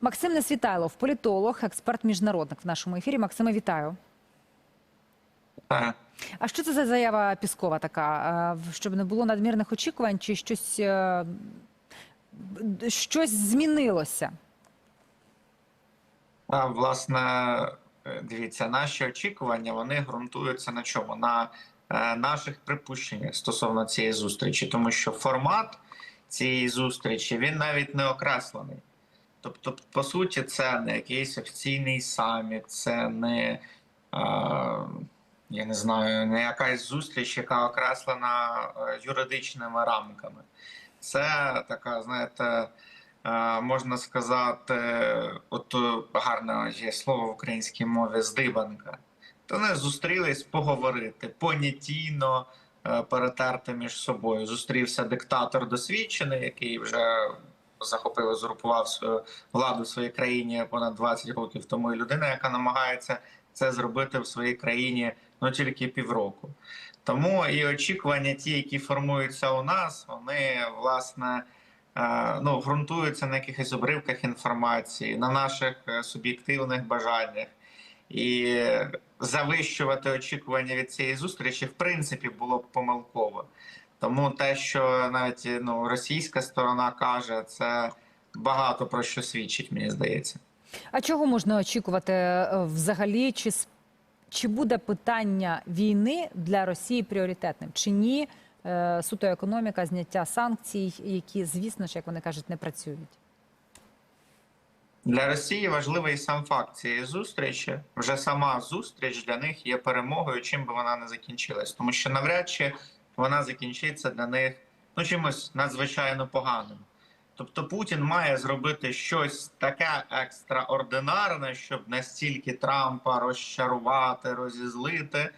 Максим Несвітайлов, політолог, експерт міжнародник в нашому ефірі. Максиме, вітаю. А що це за заява Піскова така? Щоб не було надмірних очікувань, чи щось, е, щось змінилося? А, власне, е, дивіться, наші очікування вони ґрунтуються на чому? На е, наших припущеннях стосовно цієї зустрічі, тому що формат цієї зустрічі він навіть не окреслений. Тобто, по суті, це не якийсь офіційний саміт, це не, е, я не знаю, не якась зустріч, яка окреслена е, юридичними рамками. Це така, знаєте, е, можна сказати, от е, гарне є слово в українській мові здибанка. То вони зустрілись поговорити понятійно перетерти між собою. Зустрівся диктатор досвідчений, який вже захопив, узурпував свою владу в своїй країні понад 20 років тому. І людина, яка намагається це зробити в своїй країні ну тільки півроку. Тому і очікування, ті, які формуються у нас, вони власне е, ну, ґрунтуються на якихось обривках інформації, на наших е, суб'єктивних бажаннях. І завищувати очікування від цієї зустрічі, в принципі, було б помилково. Тому те, що навіть ну, російська сторона каже, це багато про що свідчить, мені здається. А чого можна очікувати е, взагалі? Чи, чи буде питання війни для Росії пріоритетним? Чи ні? Е, Суто економіка, зняття санкцій, які, звісно ж, як вони кажуть, не працюють. Для Росії важливий сам факт цієї зустрічі. Вже сама зустріч для них є перемогою, чим би вона не закінчилась, тому що навряд чи вона закінчиться для них ну чимось надзвичайно поганим. Тобто Путін має зробити щось таке екстраординарне, щоб настільки Трампа розчарувати, розізлити,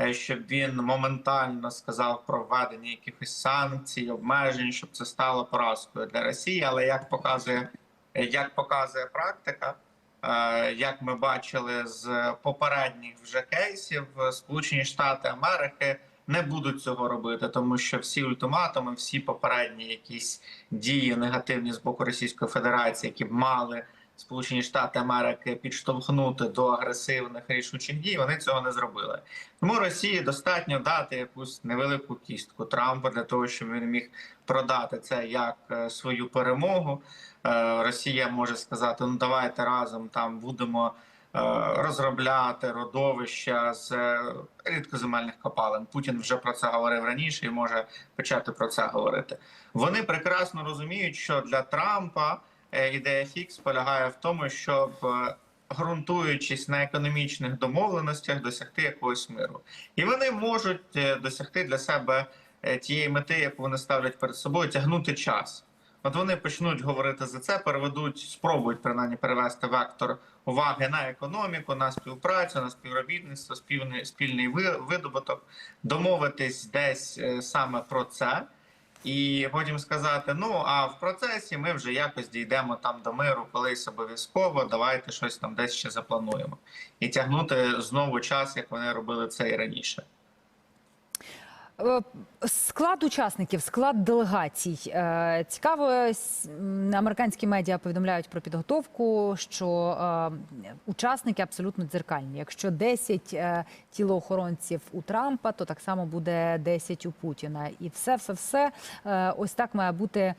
е, щоб він моментально сказав про введення якихось санкцій, обмежень, щоб це стало поразкою для Росії. Але як показує як показує практика, е, як ми бачили з попередніх вже кейсів, Сполучені Штати Америки не будуть цього робити, тому що всі ультиматуми, всі попередні якісь дії негативні з боку Російської Федерації, які б мали Сполучені Штати Америки підштовхнути до агресивних рішучих дій, вони цього не зробили. Тому Росії достатньо дати якусь невелику кістку Трампа для того, щоб він міг продати це як е, свою перемогу. Е, Росія може сказати: ну давайте разом там будемо розробляти родовища з е, рідкоземельних копалин. Путін вже про це говорив раніше і може почати про це говорити. Вони прекрасно розуміють, що для Трампа е, ідея фікс полягає в тому, щоб е, ґрунтуючись на економічних домовленостях, досягти якогось миру, і вони можуть е, досягти для себе е, тієї мети, яку вони ставлять перед собою, тягнути час. От вони почнуть говорити за це, переведуть, спробують принаймні перевести вектор уваги на економіку, на співпрацю, на співробітництво, спільний, спільний видобуток, домовитись десь е, саме про це, і потім сказати: ну а в процесі ми вже якось дійдемо там до миру, колись обов'язково. Давайте щось там десь ще заплануємо, і тягнути знову час, як вони робили це і раніше. Е, Склад учасників, склад делегацій. Е, Цікаво, американські медіа повідомляють про підготовку, що е, учасники абсолютно дзеркальні. Якщо 10 е, тілоохоронців у Трампа, то так само буде 10 у Путіна. І все, все, все ось так має бути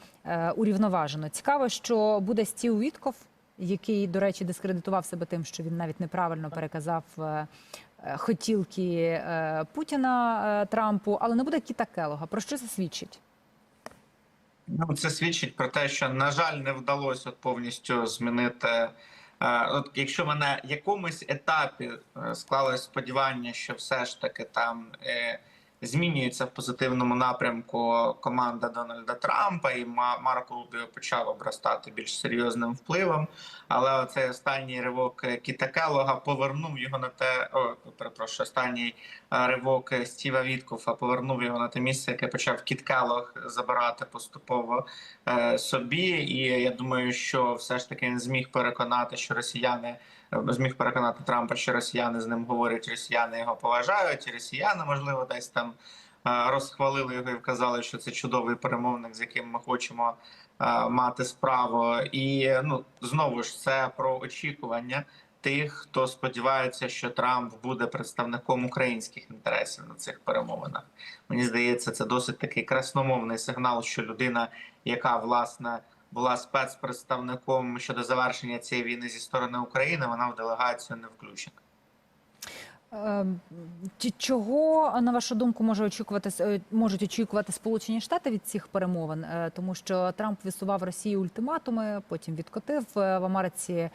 урівноважено. Цікаво, що буде Стів Вітков, який, до речі, дискредитував себе тим, що він навіть неправильно переказав. е, е, Хотілки е, Путіна Трампу, але не буде Кіта Келога. Про що це свідчить? Ну, це свідчить про те, що на жаль, не вдалося от повністю змінити. От якщо ми на якомусь етапі склалось сподівання, що все ж таки там змінюється в позитивному напрямку команда Дональда Трампа, і Ма- Марко Рубіо почав обростати більш серйозним впливом. Але оцей останній ривок Кіта Келлога повернув його на те. О, перепрошую, останній е, ривок Стіва Віткофа повернув його на те місце, яке почав Кіт Келлог забирати поступово е, собі. І я думаю, що все ж таки він зміг переконати, що росіяни зміг переконати Трампа, що росіяни з ним говорять, росіяни його поважають, росіяни, можливо, десь там е, розхвалили його і вказали, що це чудовий перемовник, з яким ми хочемо е, мати справу. І ну знову ж це про очікування тих, хто сподівається, що Трамп буде представником українських інтересів на цих перемовинах. Мені здається, це досить такий красномовний сигнал, що людина, яка власне була спецпредставником щодо завершення цієї війни зі сторони України, вона в делегацію не включена. Ем, Чого на вашу думку може очікувати е, можуть очікувати Сполучені Штати від цих перемовин? Е, Тому що Трамп висував Росії ультиматуми, потім відкотив Е, в Америці.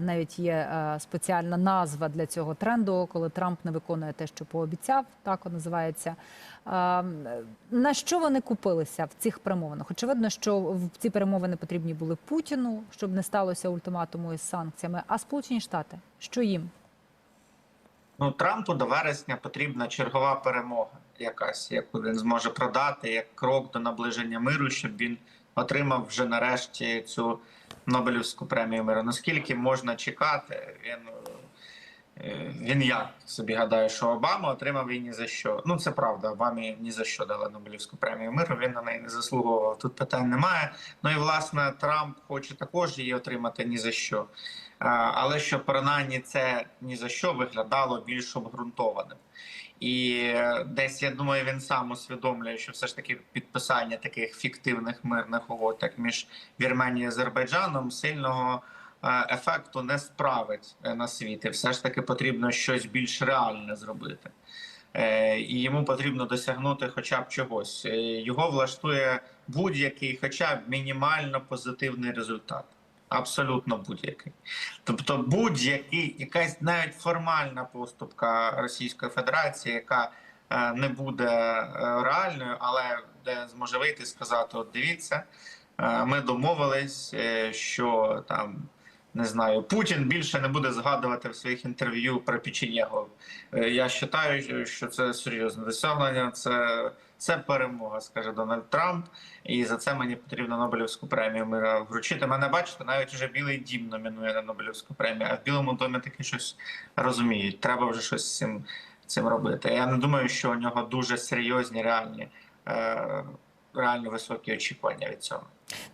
Навіть є спеціальна назва для цього тренду, коли Трамп не виконує те, що пообіцяв. Так воно називається. Ем, На що вони купилися в цих перемовинах? Очевидно, що в ці перемовини потрібні були Путіну, щоб не сталося ультиматуму із санкціями. А Сполучені Штати що їм? Ну, Трампу до вересня потрібна чергова перемога, якась, яку він зможе продати як крок до наближення миру, щоб він отримав вже нарешті цю Нобелівську премію миру. Наскільки можна чекати? Він, він як собі гадає, що Обама отримав її ні за що. Ну це правда, Обамі ні за що дали Нобелівську премію миру. Він на неї не заслуговував. Тут питань немає. Ну і власне Трамп хоче також її отримати ні за що. А, але щоб принаймні це ні за що виглядало більш обґрунтованим. І е, десь я думаю, він сам усвідомлює, що все ж таки підписання таких фіктивних мирних угод, як між Вірменією і Азербайджаном, сильного е, ефекту не справить е, на світ. І все ж таки потрібно щось більш реальне зробити. Е, І йому потрібно досягнути хоча б чогось. Е, Його влаштує будь-який, хоча б мінімально позитивний результат. Абсолютно будь-який. Тобто, будь-який, якась навіть формальна поступка Російської Федерації, яка е, не буде е, реальною, але де зможе вийти і сказати: от дивіться, е, ми домовились, е, що там. Не знаю, Путін більше не буде згадувати в своїх інтерв'ю про печенєгов. Е, Я вважаю, що це серйозне досягнення. Це, це перемога, скаже Дональд Трамп. І за це мені потрібно Нобелівську премію мира вручити. Мене бачите, навіть вже Білий Дім номінує на Нобелівську премію, а в Білому домі таки щось розуміють. Треба вже щось з цим, цим робити. Я не думаю, що у нього дуже серйозні, реальні, е, реально високі очікування від цього.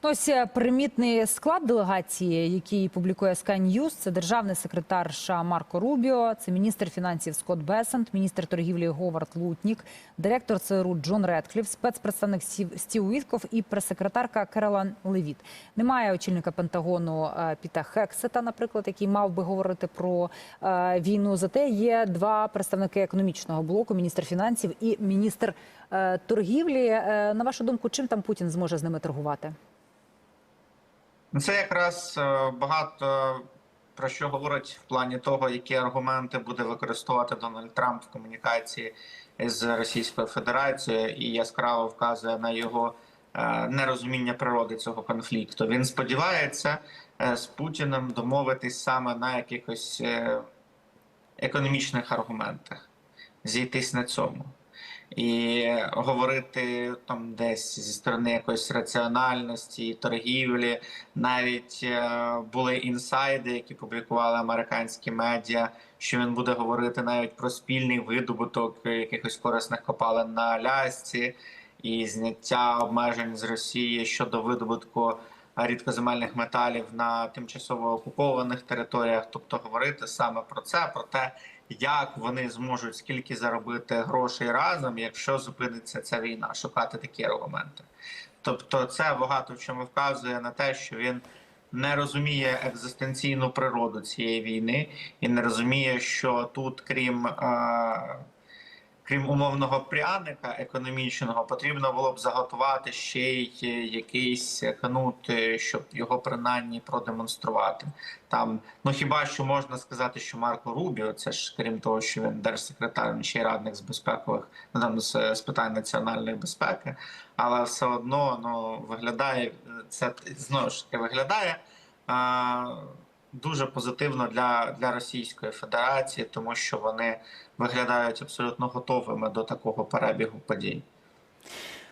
Ну, Ось е, примітний склад делегації, який публікує Sky News, це державний секретар США Марко Рубіо, це міністр фінансів Скотт Бесент, міністр торгівлі Говард Лутнік, директор ЦРУ Джон Редкліф, спецпредставник Стів- Вітков і прес-секретарка Керолан Левіт. Немає очільника Пентагону е, Піта Хексета, наприклад, який мав би говорити про е, війну. Зате є два представники економічного блоку: міністр фінансів і міністр торгівлі. На вашу думку, чим там Путін зможе з ними торгувати? Ну, Це якраз е, багато про що говорить в плані того, які аргументи буде використовувати Дональд Трамп в комунікації з Російською Федерацією, і яскраво вказує на його е, нерозуміння природи цього конфлікту. Він сподівається е, з Путіним домовитись саме на якихось економічних аргументах, зійтись на цьому. І говорити там десь зі сторони якоїсь раціональності, торгівлі, навіть е, були інсайди, які публікували американські медіа, що він буде говорити навіть про спільний видобуток якихось корисних копалин на Алясці і зняття обмежень з Росії щодо видобутку рідкоземельних металів на тимчасово окупованих територіях. Тобто говорити саме про це, про те, як вони зможуть скільки заробити грошей разом, якщо зупиниться ця війна, шукати такі аргументи. Тобто, це багато в чому вказує на те, що він не розуміє екзистенційну природу цієї війни і не розуміє, що тут, крім е, крім умовного пряника економічного, потрібно було б заготувати ще й якийсь кнут, е, щоб його принаймні продемонструвати. Там ну хіба що можна сказати, що Марко Рубіо, це ж крім того, що він держсекретар, він ще й радник з безпекових там з питань національної безпеки, але все одно ну виглядає це знову ж таки виглядає. А, Дуже позитивно для, для Російської Федерації, тому що вони виглядають абсолютно готовими до такого перебігу подій.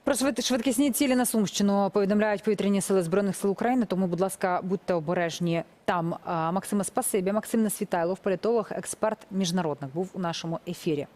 Про швид- швидкісні цілі на Сумщину повідомляють повітряні сили збройних сил України. Тому, будь ласка, будьте обережні там. Максима спасибі. Максим Несвітайлов, політолог, експерт міжнародник, був у нашому ефірі.